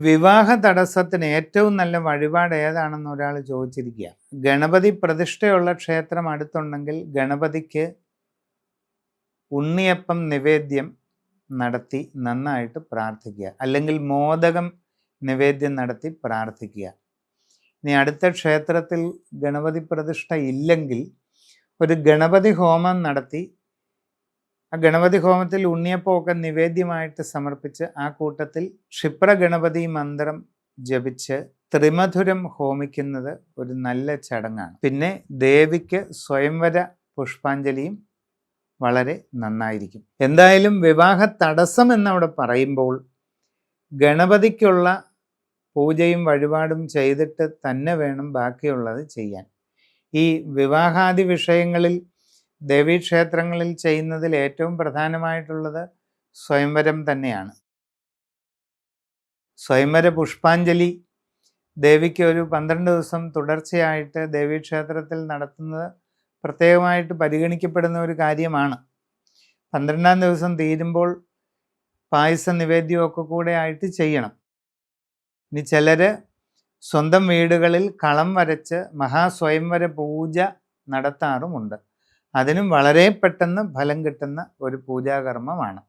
വിവാഹ തടസ്സത്തിന് ഏറ്റവും നല്ല വഴിപാട് ഏതാണെന്ന് ഒരാൾ ചോദിച്ചിരിക്കുക. ഗണപതി പ്രതിഷ്ഠയുള്ള ക്ഷേത്രം അടുത്തുണ്ടെങ്കിൽ ഗണപതിക്ക് ഉണ്ണിയപ്പം നിവേദ്യം നടത്തി നന്നായിട്ട് പ്രാർത്ഥിക്കുക. അല്ലെങ്കിൽ മോദകം നിവേദ്യം നടത്തി പ്രാർത്ഥിക്കുക. ഇനി അടുത്ത ക്ഷേത്രത്തിൽ ഗണപതി പ്രതിഷ്ഠ ഇല്ലെങ്കിൽ ഒരു ഗണപതി ഹോമം നടത്തി ആ ഗണപതി ഹോമത്തിൽ ഉണ്ണിയപ്പമൊക്കെ നിവേദ്യമായിട്ട് സമർപ്പിച്ച് ആ കൂട്ടത്തിൽ ക്ഷിപ്ര ഗണപതി മന്ത്രം ജപിച്ച് ത്രിമധുരം ഹോമിക്കുന്നത് ഒരു നല്ല ചടങ്ങാണ്. പിന്നെ ദേവിക്ക് സ്വയംവര പുഷ്പാഞ്ജലിയും വളരെ നന്നായിരിക്കും. എന്തായാലും വിവാഹ തടസ്സം എന്നവിടെ പറയുമ്പോൾ ഗണപതിക്കുള്ള പൂജയും വഴിപാടും ചെയ്തിട്ട് തന്നെ വേണം ബാക്കിയുള്ളത് ചെയ്യാൻ. ഈ വിവാഹാദി വിഷയങ്ങളിൽ ദേവീക്ഷേത്രങ്ങളിൽ ചെയ്യുന്നതിൽ ഏറ്റവും പ്രധാനമായിട്ടുള്ളത് സ്വയംവരം തന്നെയാണ്. സ്വയംവര പുഷ്പാഞ്ജലി ദേവിക്ക് ഒരു പന്ത്രണ്ട് ദിവസം തുടർച്ചയായിട്ട് ദേവീക്ഷേത്രത്തിൽ നടത്തുന്നത് പ്രത്യേകമായിട്ട് പരിഗണിക്കപ്പെടുന്ന ഒരു കാര്യമാണ്. പന്ത്രണ്ടാം ദിവസം തീരുമ്പോൾ പായസ നിവേദ്യമൊക്കെ കൂടെ ആയിട്ട് ചെയ്യണം. ഇനി ചിലർ സ്വന്തം വീടുകളിൽ കളം വരച്ച് മഹാസ്വയംവര പൂജ നടത്താറുമുണ്ട്. അതിനും വളരെ പെട്ടെന്ന് ഫലം കിട്ടുന്ന ഒരു പൂജാകർമ്മമാണ്.